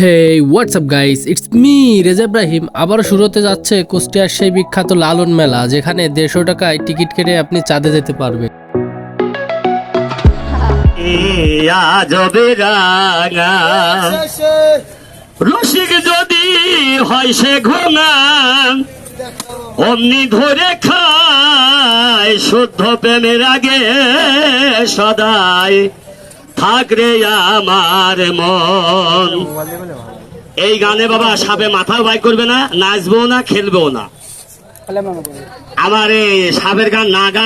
Hey WhatsApp guys it's me Reza Ibrahim আবার শুরু হতে যাচ্ছে কুষ্টিয়ার সেই বিখ্যাত লালন মেলা, যেখানে দেড়শো টাকায় টিকিট কেটে আপনি চাঁদে যেতে পারবেন। রসিক যদি হয় সে ঘোনা, অমনি ধরে খায়, শুদ্ধ প্রেমের আগে সদাই থাক রে আমার মন। এই গানে বাবা সাপে মাথাও বাই করবে না, নাচবো না খেলবেও না। আমার এই সাপের গান না গা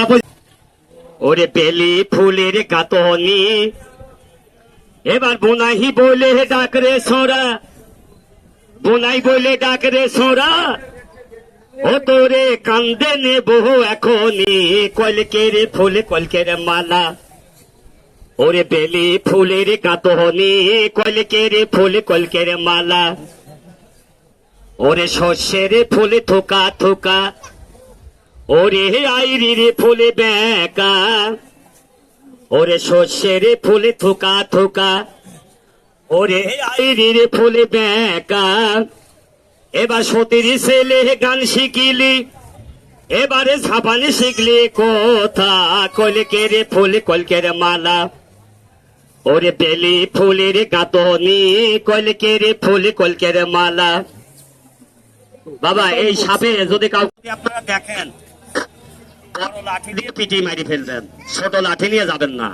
ওরে পেলি ফুলের কাতনি এবার বোনাহি বলে ডাকরে সোরা। বোনাই বলে ডাকরে সোরা। ও তোরে কান্দে নে বহু এখনি কলকের ফুলে, কলকের মালা। ওরে বেলি ফুলের কাতনি কলকের ফুলে, কলকের মালা। ওরে শস্যের ফুলে থোকা থোকা, ওরে আইরি রে ফুলে বেকা। ওরে শস্যের ফুলে থোকা থোকা, ওরে আইরি রে ফুলে বেকা। এবার সতীর ছেলে গান শিখিলি, এবারে ঝাপানি শিখলি কোথা? কলকে রে ফুলে, কলকের মালা। ওরে বেলি ফুলের গাতনি কলকে রে ফুলে কলকের মালা বাবা এই সাপে যদি কাউকে আপনারা দেখেন বড় লাঠি দিয়ে পিটি মারি ফেলবেন ছোট লাঠি নিয়ে যাবেন না।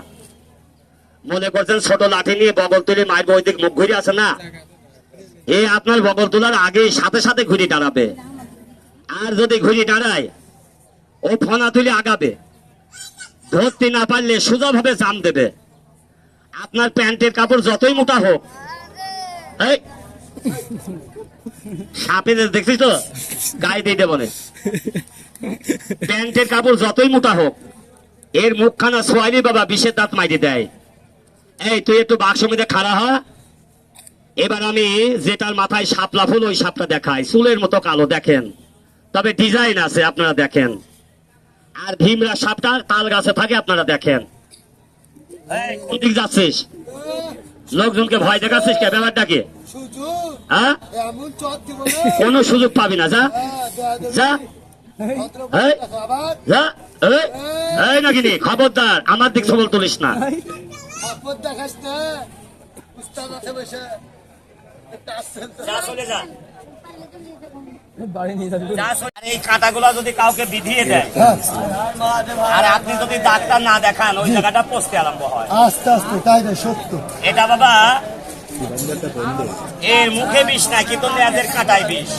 মনে করছেন ছোট লাঠি নিয়ে বগল তুলে মায়ের বৈদিক মুখ ঘুরে আছে না? এ আপনার বগল তোলার আগে সাথে সাথে ঘুরে দাঁড়াবে। আর যদি ঘুরে দাঁড়ায় ও ফনা তুলে আগাবে। ধরতে না পারলে সুযোগ সোজাভাবে জাম দেবে। আপনার প্যান্টের কাপড় যতই মোটা হোক। সাপেদের, দেখছিস তো? গায়ে দিতে বলে। প্যান্টের কাপড় যতই মোটা হোক, এর মুখখানা সোয়ালি বাবা বিষের দাঁত মাইরে দেয়। এই, তুই একটু বাক্স মধ্যে খাড়া হ। এবার আমি যেটার মাথায় সাপলা ফুল, ওই সাপটা দেখাই। চুলের মতো কালো, দেখেন। তবে ডিজাইন আছে, আপনারা দেখেন। আর ভীমরা সাপটা তাল গাছে থাকে, আপনারা দেখেন। যাচ্ছিস? লোকজনকে ভয় দেখাচ্ছিস কে ব্যাপারটা কি সুযোগ হ্যাঁ? এমন চট দিব কোনো সুযোগ পাবি না যা। যা। এই, নাকি খবরদার আমার দিক সবল তুলিস না। চলে যা। এই কাঁটাগুলো যদি কাউকে বিধিয়ে দেয় আর আপনি যদি ডাক্তার না দেখান ওই জায়গাটা পচতে আরম্ভ হয়। আস্তে আস্তে তাই সত্য। এটা বাবা এর মুখে বিষ না কিন্তু লেজের কাঁটায় বিষ।